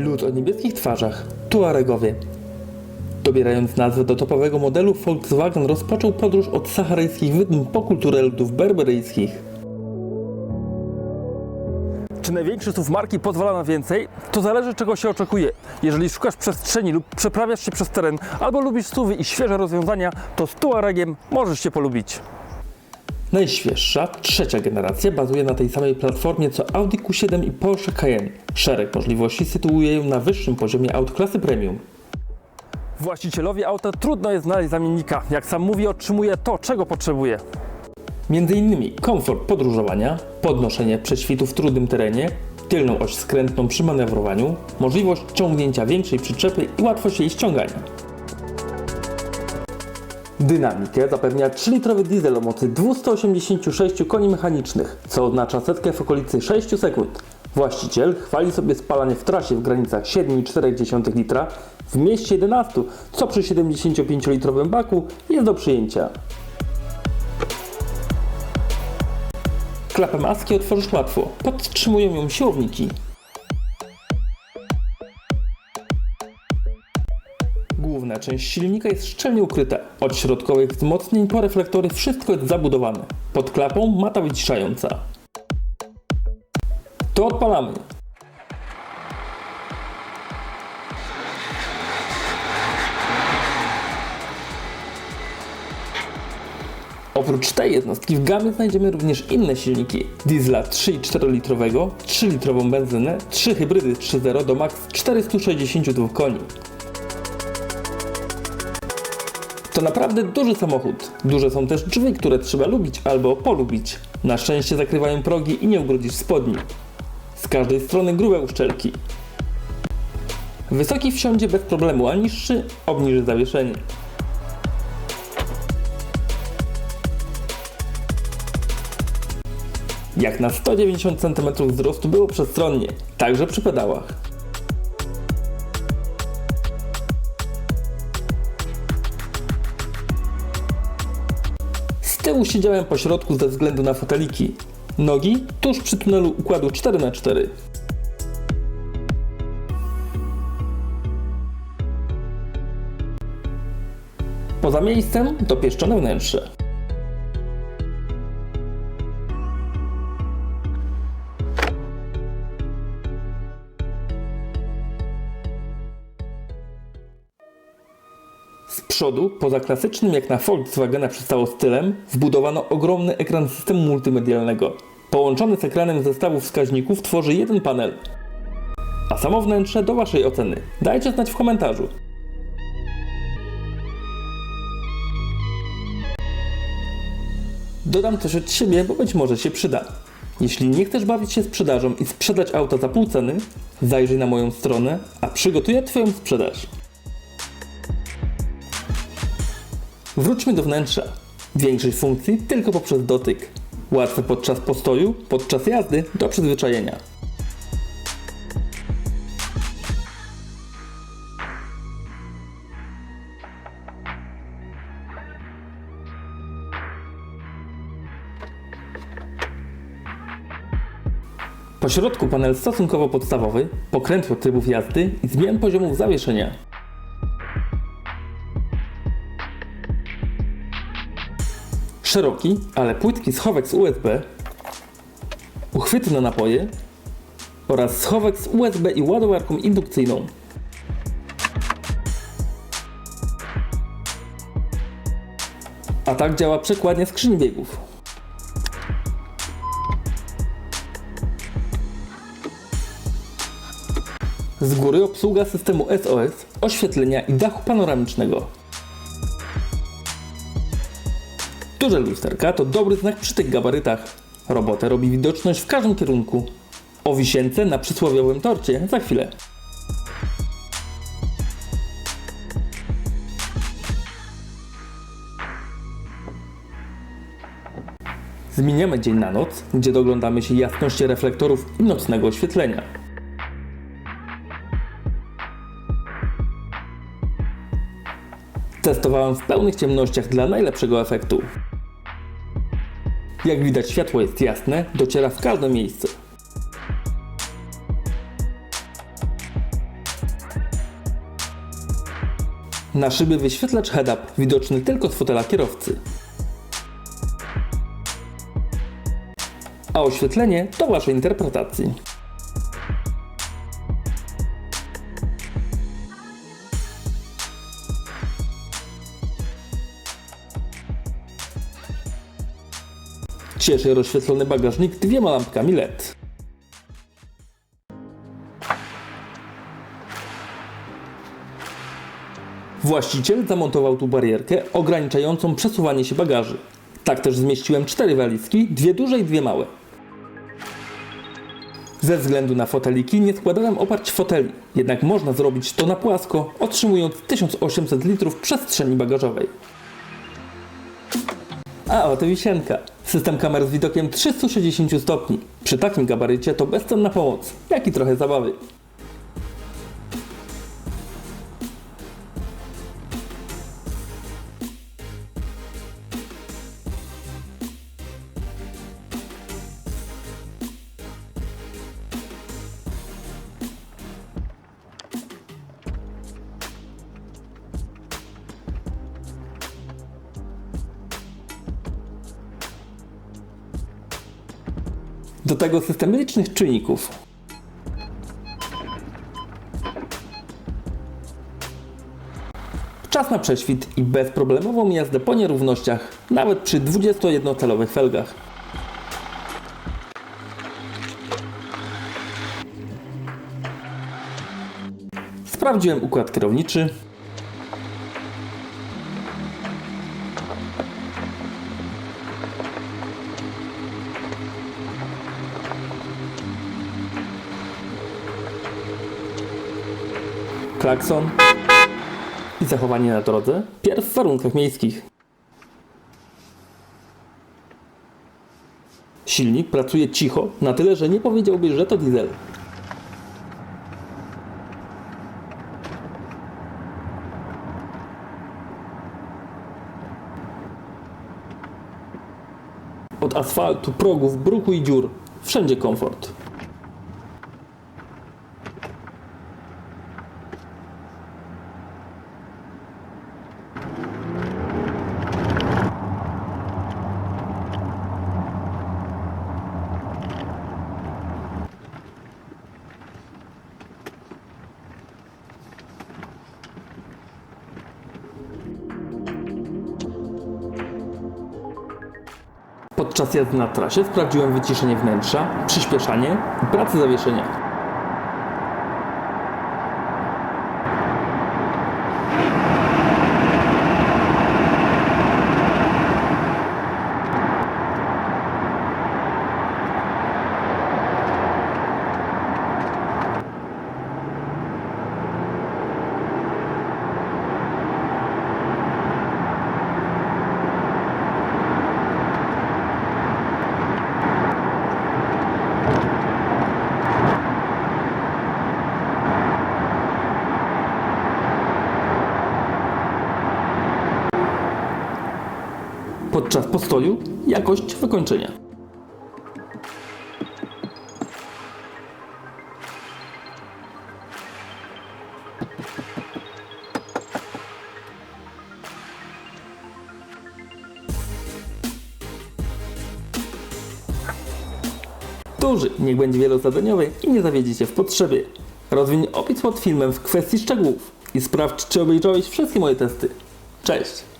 Lud o niebieskich twarzach. Tuaregowie. Dobierając nazwę do topowego modelu, Volkswagen rozpoczął podróż od saharyjskich wydm po kulturę ludów berberyjskich. Czy największy SUV marki pozwala na więcej? To zależy czego się oczekuje. Jeżeli szukasz przestrzeni lub przeprawiasz się przez teren, albo lubisz SUVy i świeże rozwiązania, to z Tuaregiem możesz się polubić. Najświeższa, trzecia generacja bazuje na tej samej platformie co Audi Q7 i Porsche Cayenne. Szereg możliwości sytuuje ją na wyższym poziomie aut klasy premium. Właścicielowi auta trudno jest znaleźć zamiennika. Jak sam mówi, otrzymuje to, czego potrzebuje. Między innymi komfort podróżowania, podnoszenie prześwitu w trudnym terenie, tylną oś skrętną przy manewrowaniu, możliwość ciągnięcia większej przyczepy i łatwość jej ściągania. Dynamikę zapewnia 3-litrowy diesel o mocy 286 koni mechanicznych, co oznacza setkę w okolicy 6 sekund. Właściciel chwali sobie spalanie w trasie w granicach 7,4 litra, w mieście 11, co przy 75-litrowym baku jest do przyjęcia. Klapę maski otworzysz łatwo, podtrzymują ją siłowniki. Część silnika jest szczelnie ukryta. Od środkowych wzmocnień po reflektory wszystko jest zabudowane. Pod klapą mata wyciszająca. To odpalamy. Oprócz tej jednostki w gamie znajdziemy również inne silniki. Diesla 3,4 litrowego, 3 litrową benzynę, 3 hybrydy 3.0 do max 462 koni. To naprawdę duży samochód. Duże są też drzwi, które trzeba lubić albo polubić. Na szczęście zakrywają progi i nie ubrudzisz spodni. Z każdej strony grube uszczelki. Wysoki wsiądzie bez problemu, a niższy obniży zawieszenie. Jak na 190 cm wzrostu było przestronnie, także przy pedałach. Z tyłu siedziałem po środku ze względu na foteliki. Nogi tuż przy tunelu układu 4x4. Poza miejscem dopieszczone wnętrze. Przodu, poza klasycznym jak na Volkswagena przystało stylem, wbudowano ogromny ekran systemu multimedialnego. Połączony z ekranem zestawu wskaźników tworzy jeden panel. A samo wnętrze do Waszej oceny. Dajcie znać w komentarzu. Dodam coś od siebie, bo być może się przyda. Jeśli nie chcesz bawić się sprzedażą i sprzedać auta za pół ceny, zajrzyj na moją stronę, a przygotuję Twoją sprzedaż. Wróćmy do wnętrza. Większość funkcji tylko poprzez dotyk. Łatwe podczas postoju, podczas jazdy do przyzwyczajenia. Po środku panel stosunkowo podstawowy, pokrętło trybów jazdy i zmian poziomów zawieszenia. Szeroki, ale płytki schowek z USB, uchwyty na napoje oraz schowek z USB i ładowarką indukcyjną. A tak działa przekładnia skrzyni biegów. Z góry obsługa systemu SOS, oświetlenia i dachu panoramicznego. Duże lusterka to dobry znak przy tych gabarytach. Robotę robi widoczność w każdym kierunku. O wisience na przysłowiowym torcie za chwilę. Zmieniamy dzień na noc, gdzie doglądamy się jasności reflektorów i nocnego oświetlenia. Testowałem w pełnych ciemnościach dla najlepszego efektu. Jak widać światło jest jasne, dociera w każde miejsce. Na szyby wyświetlacz head-up, widoczny tylko z fotela kierowcy. A oświetlenie to Waszej interpretacji. Cieszy rozświetlony bagażnik dwiema lampkami LED. Właściciel zamontował tu barierkę ograniczającą przesuwanie się bagaży. Tak też zmieściłem cztery walizki, dwie duże i dwie małe. Ze względu na foteliki nie składałem oparć foteli, jednak można zrobić to na płasko, otrzymując 1800 litrów przestrzeni bagażowej. A oto wisienka. System kamer z widokiem 360 stopni. Przy takim gabarycie to bezcenna pomoc, jak i trochę zabawy. Do tego system licznych czynników. Czas na prześwit i bezproblemową jazdę po nierównościach, nawet przy 21-calowych felgach. Sprawdziłem układ kierowniczy. Klakson i zachowanie na drodze, pierw w warunkach miejskich. Silnik pracuje cicho, na tyle, że nie powiedziałbyś, że to diesel. Od asfaltu, progów, bruku i dziur, wszędzie komfort. Podczas jazdy na trasie sprawdziłem wyciszenie wnętrza, przyspieszanie i pracę zawieszenia. Podczas postoju jakość wykończenia. Duży, niech będzie wielozadaniowy i nie zawiedziecie w potrzebie. Rozwiń opis pod filmem w kwestii szczegółów i sprawdź, czy obejrzałeś wszystkie moje testy. Cześć!